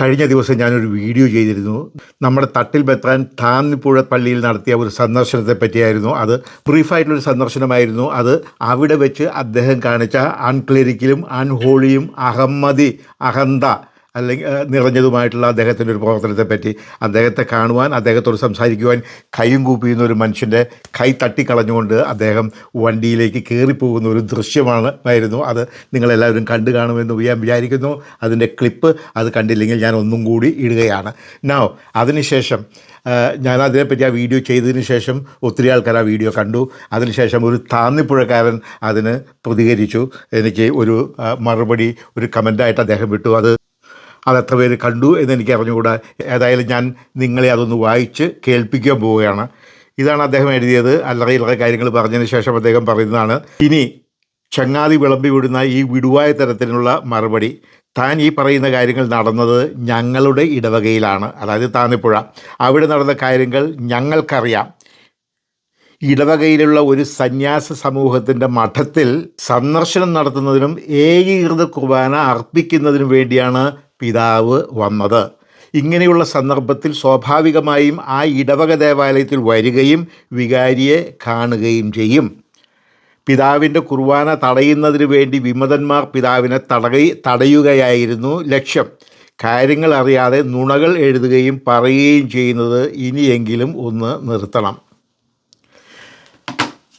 കഴിഞ്ഞ ദിവസം ഞാനൊരു വീഡിയോ ചെയ്തിരുന്നു. നമ്മുടെ തട്ടിൽ ബെത്താൻ താന്നിപ്പുഴ പള്ളിയിൽ നടത്തിയ ഒരു സന്ദർശനത്തെ പറ്റിയായിരുന്നു അത്. ബ്രീഫായിട്ടുള്ളൊരു സന്ദർശനമായിരുന്നു അത്. അവിടെ വെച്ച് അദ്ദേഹം കാണിച്ച അൺക്ലിരിക്കലും അൺഹോളിയും അഹമ്മദി അഹന്ത അല്ലെങ്കിൽ നിറഞ്ഞതുമായിട്ടുള്ള അദ്ദേഹത്തിന്റെ ഒരു പ്രവർത്തനത്തെ പറ്റി അദ്ദേഹത്തെ കാണുവാൻ അദ്ദേഹത്തോട് സംസാരിക്കുവാൻ കൈയും കൂപ്പിയുന്ന ഒരു മനുഷ്യന്റെ കൈ തട്ടിക്കളഞ്ഞുകൊണ്ട് അദ്ദേഹം വണ്ടിയിലേക്ക് കയറിപ്പോകുന്ന ഒരു ദൃശ്യമാണ് ആയിരുന്നു അത്. നിങ്ങളെല്ലാവരും കണ്ടു കാണുമെന്ന് ഞാൻ വിചാരിക്കുന്നു. അതിന്റെ ക്ലിപ്പ് അത് കണ്ടില്ലെങ്കിൽ ഞാൻ ഒന്നും കൂടി ഇടുകയാണ്. നൗ അതിനുശേഷം ഞാൻ അതിനെപ്പറ്റി ആ വീഡിയോ ചെയ്തതിന് ശേഷം ഒത്തിരി ആൾക്കാർ ആ വീഡിയോ കണ്ടു. അതിനുശേഷം ഒരു താന്നിപ്പുഴക്കാരൻ അതിന് പ്രതികരിച്ചു. എനിക്ക് ഒരു മറുപടി ഒരു കമന്റായിട്ട് അദ്ദേഹം വിട്ടു. അത് അത് എത്ര പേര് കണ്ടു എന്നെനിക്ക് അറിഞ്ഞുകൂടാ. ഏതായാലും ഞാൻ നിങ്ങളെ അതൊന്ന് വായിച്ച് കേൾപ്പിക്കാൻ പോവുകയാണ്. ഇതാണ് അദ്ദേഹം എഴുതിയത്. അല്ലറ ഇല്ലറ കാര്യങ്ങൾ പറഞ്ഞതിന് ശേഷം അദ്ദേഹം പറയുന്നതാണ് ഇനി ചങ്ങാതി വിളമ്പി വിടുന്ന ഈ വിടുവായ തരത്തിലുള്ള മറുപടി താൻ ഈ പറയുന്ന കാര്യങ്ങൾ നടന്നത് ഞങ്ങളുടെ ഇടവകയിലാണ്. അതായത് താന്നിപ്പുഴ. അവിടെ നടന്ന കാര്യങ്ങൾ ഞങ്ങൾക്കറിയാം. ഇടവകയിലുള്ള ഒരു സന്യാസ സമൂഹത്തിന്റെ മഠത്തിൽ സന്ദർശനം നടത്തുന്നതിനും ഏകീകൃത കുർബാന അർപ്പിക്കുന്നതിനും വേണ്ടിയാണ് പിതാവ് വന്നത്. ഇങ്ങനെയുള്ള സന്ദർഭത്തിൽ സ്വാഭാവികമായും ആ ഇടവക ദേവാലയത്തിൽ വരികയും വികാരിയെ കാണുകയും ചെയ്യും. പിതാവിന്റെ കുർബാന തടയുന്നതിന് വേണ്ടി വിമതന്മാർ പിതാവിനെ തടയ തടയുകയായിരുന്നു ലക്ഷ്യം. കാര്യങ്ങൾ അറിയാതെ നുണകൾ എഴുതുകയും പറയുകയും ചെയ്യുന്നത് ഇനിയെങ്കിലും ഒന്ന് നിർത്തണം.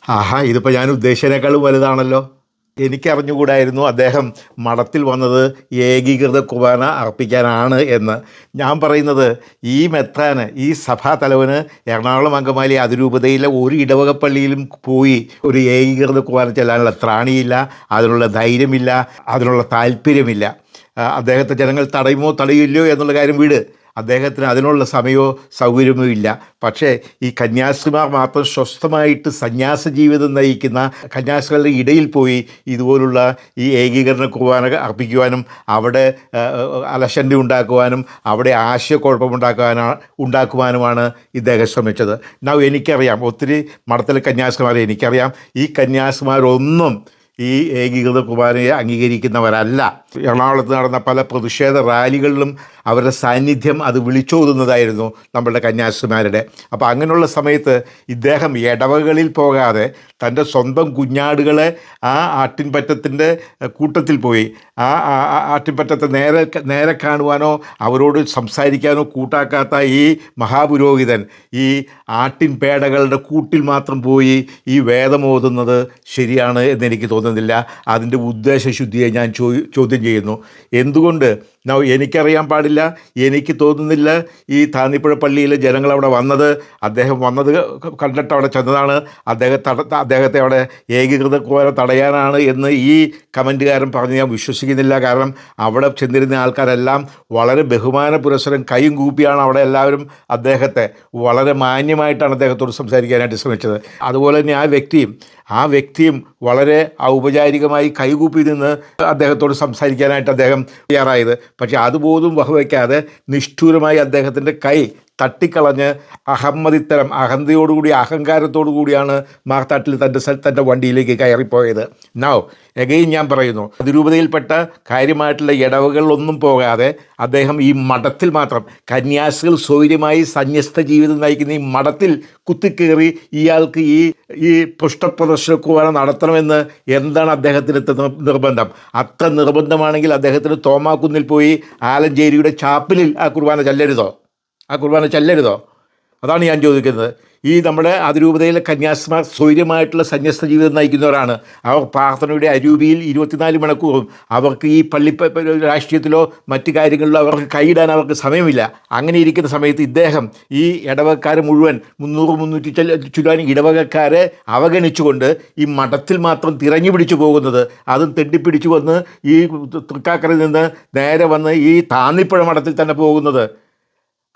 ആഹാ ഇതിപ്പോൾ ഞാൻ ഉദ്ദേശിച്ചതിനേക്കാളും വലുതാണല്ലോ. എനിക്കറിഞ്ഞുകൂടായിരുന്നു അദ്ദേഹം മഠത്തിൽ വന്നത് ഏകീകൃത കുർബാന അർപ്പിക്കാനാണ് എന്ന്. ഞാൻ പറയുന്നത് ഈ മെത്രാന് ഈ സഭാ തലവന് എറണാകുളം അങ്കമാലി അതിരൂപതയിലെ ഒരു ഇടവക പള്ളിയിലും പോയി ഒരു ഏകീകൃത കുർബാന ചെല്ലാനുള്ള ത്രാണിയില്ല അതിനുള്ള ധൈര്യമില്ല അതിനുള്ള താല്പര്യമില്ല. അദ്ദേഹത്തെ ജനങ്ങൾ തടയുമോ തടയില്ലയോ എന്നുള്ള കാര്യം വീട് അദ്ദേഹത്തിന് അതിനുള്ള സമയമോ സൗകര്യമോ ഇല്ല. പക്ഷേ ഈ കന്യാസിമാർ മാത്രം സ്വസ്ഥമായിട്ട് സന്യാസ ജീവിതം നയിക്കുന്ന കന്യാസ്ത്രീകളുടെ ഇടയിൽ പോയി ഇതുപോലുള്ള ഈ ഏകീകരണ കുർബാന അർപ്പിക്കുവാനും അവിടെ അലശന്റെ ഉണ്ടാക്കുവാനും അവിടെ ആശയക്കുഴപ്പമുണ്ടാക്കുവാനാണ് ഉണ്ടാക്കുവാനുമാണ് ഇദ്ദേഹം ശ്രമിച്ചത്. നാവ് എനിക്കറിയാം ഒത്തിരി മഠത്തിലെ കന്യാസിമാരെ എനിക്കറിയാം. ഈ കന്യാസ്ത്രീമാരൊന്നും ഈ ഏകീകൃത കുർബാനയെ അംഗീകരിക്കുന്നവരല്ല. എറണാകുളത്ത് നടന്ന പല പ്രതിഷേധ റാലികളിലും അവരുടെ സാന്നിധ്യം അത് വിളിച്ചോതുന്നതായിരുന്നു നമ്മളുടെ കന്യാസിമാരുടെ അപ്പോൾ അങ്ങനെയുള്ള സമയത്ത് ഇദ്ദേഹം ഇടവകളിൽ പോകാതെ തന്റെ സ്വന്തം കുഞ്ഞാടുകളെ ആ ആട്ടിൻപറ്റത്തിന്റെ കൂട്ടത്തിൽ പോയി. ആ ആ- ആ നേരെ നേരെ കാണുവാനോ അവരോട് സംസാരിക്കാനോ കൂട്ടാക്കാത്ത ഈ മഹാപുരോഹിതൻ ഈ ആട്ടിൻ പേടകളുടെ കൂട്ടിൽ മാത്രം പോയി ഈ വേദമോതുന്നത് ശരിയാണ് എന്നെനിക്ക് തോന്നുന്നില്ല. അതിന്റെ ഉദ്ദേശശുദ്ധിയെ ഞാൻ ചോദ്യം ചെയ്യുന്നു. എന്തുകൊണ്ട് നൗ എനിക്കറിയാൻ പാടില്ല. എനിക്ക് തോന്നുന്നില്ല ഈ താന്നിപ്പുഴ പള്ളിയിലെ ജനങ്ങൾ അവിടെ വന്നത്. അദ്ദേഹം വന്നത് കണ്ടിട്ട് അവിടെ ചെന്നതാണ്. അദ്ദേഹത്തെ അദ്ദേഹത്തെ അവിടെ ഏകീകൃത കോര തടയാനാണ് എന്ന് ഈ കമന്റുകാരൻ പറഞ്ഞ് ഞാൻ വിശ്വസിക്കുന്നില്ല. കാരണം അവിടെ ചെന്നിരുന്ന ആൾക്കാരെല്ലാം വളരെ ബഹുമാന പുരസ്സരം കൈയും കൂപ്പിയാണ് അവിടെ എല്ലാവരും അദ്ദേഹത്തെ. വളരെ മാന്യമായിട്ടാണ് അദ്ദേഹത്തോട് സംസാരിക്കാനായിട്ട് ശ്രമിച്ചത്. അതുപോലെ തന്നെ ആ വ്യക്തിയും ആ വ്യക്തിയും വളരെ ഔപചാരികമായി കൈകൂപ്പി നിന്ന് അദ്ദേഹത്തോട് സംസാരിക്കാനായിട്ട് അദ്ദേഹം തയ്യാറായത്. പക്ഷേ അതുപോലും വകവയ്ക്കാതെ നിഷ്ഠൂരമായി അദ്ദേഹത്തിന്റെ കൈ തട്ടിക്കളഞ്ഞ് അഹമ്മദിത്തരം അഹന്തയോടുകൂടി അഹങ്കാരത്തോടു കൂടിയാണ് മാർത്താട്ടിൽ തന്റെ തന്റെ വണ്ടിയിലേക്ക് കയറിപ്പോയത്. നോ എഗെയിൻ ഞാൻ പറയുന്നു അതിരൂപതയിൽപ്പെട്ട കാര്യമായിട്ടുള്ള ഇടവകളിലൊന്നും പോകാതെ അദ്ദേഹം ഈ മഠത്തിൽ മാത്രം കന്യാസികൾ സ്വൈര്യമായി സന്യസ്ത ജീവിതം നയിക്കുന്ന ഈ മഠത്തിൽ കുത്തിക്കേറി ഇയാൾക്ക് ഈ ഈ പുഷ്ടപ്രദർശനക്കുവാന നടത്തണമെന്ന് എന്താണ് അദ്ദേഹത്തിന് നിർബന്ധം? അത്ര നിർബന്ധമാണെങ്കിൽ അദ്ദേഹത്തിന് തോമാക്കുന്നിൽ പോയി ആലഞ്ചേരിയുടെ ചാപ്പലിൽ ആ കുർബാന ചെല്ലരുതോ? ആ കുർബാന ചെല്ലരുതോ? അതാണ് ഞാൻ ചോദിക്കുന്നത്. ഈ നമ്മുടെ അതിരൂപതയിലെ കന്യാസ്മാർ സ്വൈര്യമായിട്ടുള്ള സന്യസ്ത ജീവിതം നയിക്കുന്നവരാണ്. അവർ പ്രാർത്ഥനയുടെ അരൂപിയിൽ ഇരുപത്തിനാല് മണിക്കൂറും അവർക്ക് ഈ പള്ളി രാഷ്ട്രീയത്തിലോ മറ്റു കാര്യങ്ങളിലോ അവർക്ക് കൈയിടാൻ അവർക്ക് സമയമില്ല. അങ്ങനെ ഇരിക്കുന്ന സമയത്ത് ഇദ്ദേഹം ഈ ഇടവകക്കാർ മുഴുവൻ മുന്നൂറ് മുന്നൂറ്റി ചുറ്റാനും ഇടവകക്കാരെ അവഗണിച്ചുകൊണ്ട് ഈ മഠത്തിൽ മാത്രം തിരഞ്ഞു പിടിച്ചു പോകുന്നത്. അതും തെണ്ടിപ്പിടിച്ചു വന്ന് ഈ തൃക്കാക്കരയിൽ നിന്ന് നേരെ വന്ന് ഈ താന്നിപ്പുഴ മഠത്തിൽ തന്നെ പോകുന്നത്.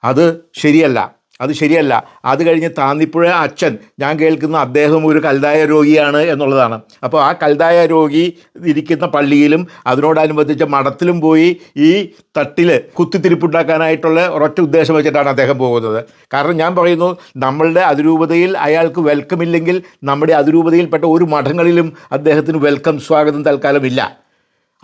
അത് ശരിയല്ല. അത് ശരിയല്ല. അത് കഴിഞ്ഞ് താന്നിപ്പുഴ അച്ഛൻ ഞാൻ കേൾക്കുന്ന അദ്ദേഹം ഒരു കൽതായ രോഗിയാണ് എന്നുള്ളതാണ്. അപ്പോൾ ആ കൽതായ രോഗി ഇരിക്കുന്ന പള്ളിയിലും അതിനോടനുബന്ധിച്ച മഠത്തിലും പോയി ഈ തട്ടിൽ കുത്തിത്തിരിപ്പുണ്ടാക്കാനായിട്ടുള്ള ഒരൊറ്റ ഉദ്ദേശം വെച്ചിട്ടാണ് അദ്ദേഹം പോകുന്നത്. കാരണം ഞാൻ പറയുന്നു നമ്മളുടെ അതിരൂപതയിൽ അയാൾക്ക് വെൽക്കം ഇല്ലെങ്കിൽ നമ്മുടെ അതിരൂപതയിൽപ്പെട്ട ഒരു മഠങ്ങളിലും അദ്ദേഹത്തിന് വെൽക്കം സ്വാഗതം തൽക്കാലം ഇല്ല.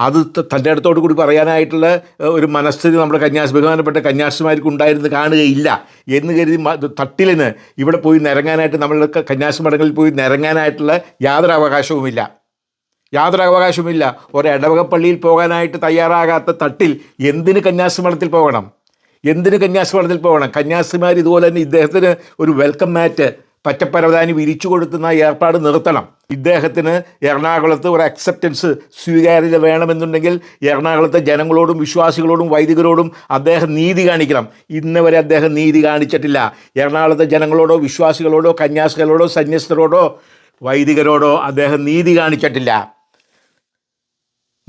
അത് തന്റെ അടുത്തോട് കൂടി പറയാനായിട്ടുള്ള ഒരു മനസ്ഥിതി നമ്മുടെ കന്യാസ് ബഹുമാനപ്പെട്ട കന്യാസിമാർക്ക് ഉണ്ടായിരുന്നു കാണുകയില്ല എന്ന് കരുതി തട്ടിലിന് ഇവിടെ പോയി നിരങ്ങാനായിട്ട് നമ്മളുടെ കന്യാസി മഠങ്ങളിൽ പോയി നിരങ്ങാനായിട്ടുള്ള യാതൊരു അവകാശവുമില്ല യാതൊരു അവകാശവുമില്ല ഒരു ഇടവക പള്ളിയിൽ പോകാനായിട്ട് തയ്യാറാകാത്ത തട്ടിൽ എന്തിന് കന്യാസി മഠത്തിൽ പോകണം? എന്തിന് കന്യാസി മഠത്തിൽ പോകണം? കന്യാസിമാർ ഇതുപോലെ തന്നെ ഇദ്ദേഹത്തിന് ഒരു വെൽക്കം മാറ്റ് പറ്റപ്പരവധാനി വിരിച്ചു കൊടുക്കുന്ന ഏർപ്പാട് നിർത്തണം. ഇദ്ദേഹത്തിന് എറണാകുളത്ത് ഒരു അക്സെപ്റ്റൻസ് സ്വീകാര്യത വേണമെന്നുണ്ടെങ്കിൽ എറണാകുളത്തെ ജനങ്ങളോടും വിശ്വാസികളോടും വൈദികരോടും അദ്ദേഹം നീതി കാണിക്കണം. ഇന്ന് വരെ അദ്ദേഹം നീതി കാണിച്ചിട്ടില്ല. എറണാകുളത്തെ ജനങ്ങളോടോ വിശ്വാസികളോടോ കന്യാസികളോടോ സന്യസ്തരോടോ വൈദികരോടോ അദ്ദേഹം നീതി കാണിച്ചിട്ടില്ല.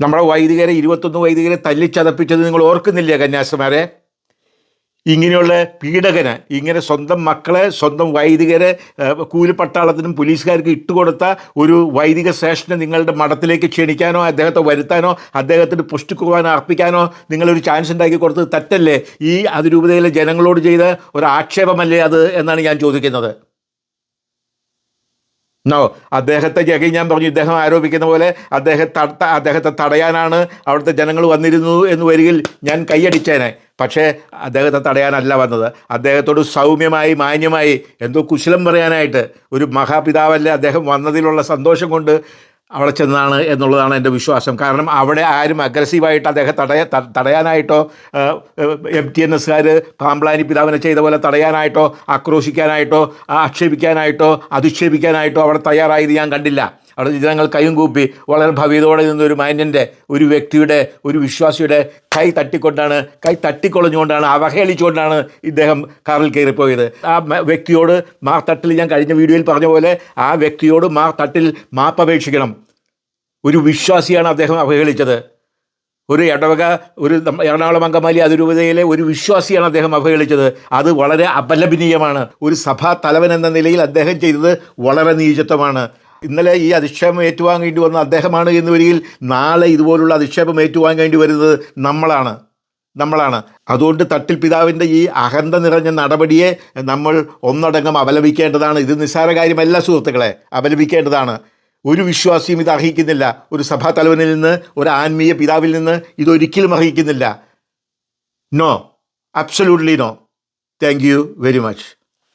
നമ്മുടെ വൈദികരെ ഇരുപത്തൊന്ന് വൈദികരെ തല്ലിച്ചതപ്പിച്ചത് നിങ്ങൾ ഓർക്കുന്നില്ലേ കന്യാസിമാരെ ഇങ്ങനെയുള്ള പീഡകന് ഇങ്ങനെ സ്വന്തം മക്കളെ സ്വന്തം വൈദികരെ കൂലിപ്പട്ടാളത്തിനും പോലീസുകാർക്ക് ഇട്ടുകൊടുത്ത ഒരു വൈദിക സ്റ്റേഷനെ നിങ്ങളുടെ മഠത്തിലേക്ക് ക്ഷണിക്കാനോ അദ്ദേഹത്തെ വരുത്താനോ അദ്ദേഹത്തിന് പുഷ്ടിക്കുവാനോ അർപ്പിക്കാനോ നിങ്ങളൊരു ചാൻസ് ഉണ്ടാക്കി കൊടുത്തത് തെറ്റല്ലേ? ഈ അതിരൂപതയിലെ ജനങ്ങളോട് ചെയ്ത ഒരു ആക്ഷേപമല്ലേ അത് എന്നാണ് ഞാൻ ചോദിക്കുന്നത്. നോ അദ്ദേഹത്തെ ജഗി ഞാൻ പറഞ്ഞു ഇദ്ദേഹം ആരോപിക്കുന്ന പോലെ അദ്ദേഹം തട അദ്ദേഹത്തെ തടയാനാണ് അവിടുത്തെ ജനങ്ങൾ വന്നിരുന്നു എന്ന് വരികിൽ ഞാൻ കൈയടിച്ചേനെ. പക്ഷേ അദ്ദേഹത്തെ തടയാനല്ല വന്നത്. അദ്ദേഹത്തോട് സൗമ്യമായി മാന്യമായി എന്തോ കുശലം പറയാനായിട്ട് ഒരു മഹാപിതാവല്ലേ അദ്ദേഹം വന്നതിലുള്ള സന്തോഷം കൊണ്ട് അവിടെ ചെന്നാണ് എന്നുള്ളതാണ് എന്റെ വിശ്വാസം. കാരണം അവിടെ ആരും അഗ്രസീവായിട്ട് അദ്ദേഹം തടയ തടയാനായിട്ടോ എം ടി എൻ എസ്കാർ പാമ്പ്ലാനി പിതാവിനെ ചെയ്ത പോലെ തടയാനായിട്ടോ ആക്രോശിക്കാനായിട്ടോ ആക്ഷേപിക്കാനായിട്ടോ അധിക്ഷേപിക്കാനായിട്ടോ അവിടെ തയ്യാറായത് ഞാൻ കണ്ടില്ല. അവിടെ ജനങ്ങൾ കൈയും കൂപ്പി വളരെ ഭവ്യതയോടെ നിന്ന ഒരു മാന്യന്റെ ഒരു വ്യക്തിയുടെ ഒരു വിശ്വാസിയുടെ കൈ തട്ടിക്കൊണ്ടാണ് കൈ തട്ടിക്കൊളഞ്ഞുകൊണ്ടാണ് അവഹേളിച്ചുകൊണ്ടാണ് ഇദ്ദേഹം കാറിൽ കയറിപ്പോയത്. ആ വ്യക്തിയോട് മാ തട്ടിൽ ഞാൻ കഴിഞ്ഞ വീഡിയോയിൽ പറഞ്ഞ പോലെ ആ വ്യക്തിയോട് മാ തട്ടിൽ മാപ്പപേക്ഷിക്കണം. ഒരു വിശ്വാസിയാണ് അദ്ദേഹം അവഹേളിച്ചത്. ഒരു ഇടവക ഒരു എറണാകുളം അങ്കമാലി അതിരൂപതയിലെ ഒരു വിശ്വാസിയാണ് അദ്ദേഹം അവഹേളിച്ചത്. അത് വളരെ അപലപനീയമാണ്. ഒരു സഭാ തലവൻ എന്ന നിലയിൽ അദ്ദേഹം ചെയ്തത് വളരെ നീചത്വമാണ്. ഇന്നലെ ഈ അധിക്ഷേപം ഏറ്റുവാങ്ങേണ്ടി വന്ന അദ്ദേഹമാണ് എന്ന് വരികിൽ നാളെ ഇതുപോലുള്ള അധിക്ഷേപം ഏറ്റുവാങ്ങേണ്ടി വരുന്നത് നമ്മളാണ്. നമ്മളാണ്. അതുകൊണ്ട് തട്ടിൽ പിതാവിന്റെ ഈ അഹന്ത നിറഞ്ഞ നടപടിയെ നമ്മൾ ഒന്നടങ്കം അപലപിക്കേണ്ടതാണ്. ഇത് നിസ്സാര കാര്യമല്ല സുഹൃത്തുക്കളെ. അപലപിക്കേണ്ടതാണ്. ഒരു വിശ്വാസിയും ഇത് അർഹിക്കുന്നില്ല. ഒരു സഭാ തലവനിൽ നിന്ന് ഒരു ആത്മീയ പിതാവിൽ നിന്ന് ഇതൊരിക്കലും അർഹിക്കുന്നില്ല. No absolutely no thank you very much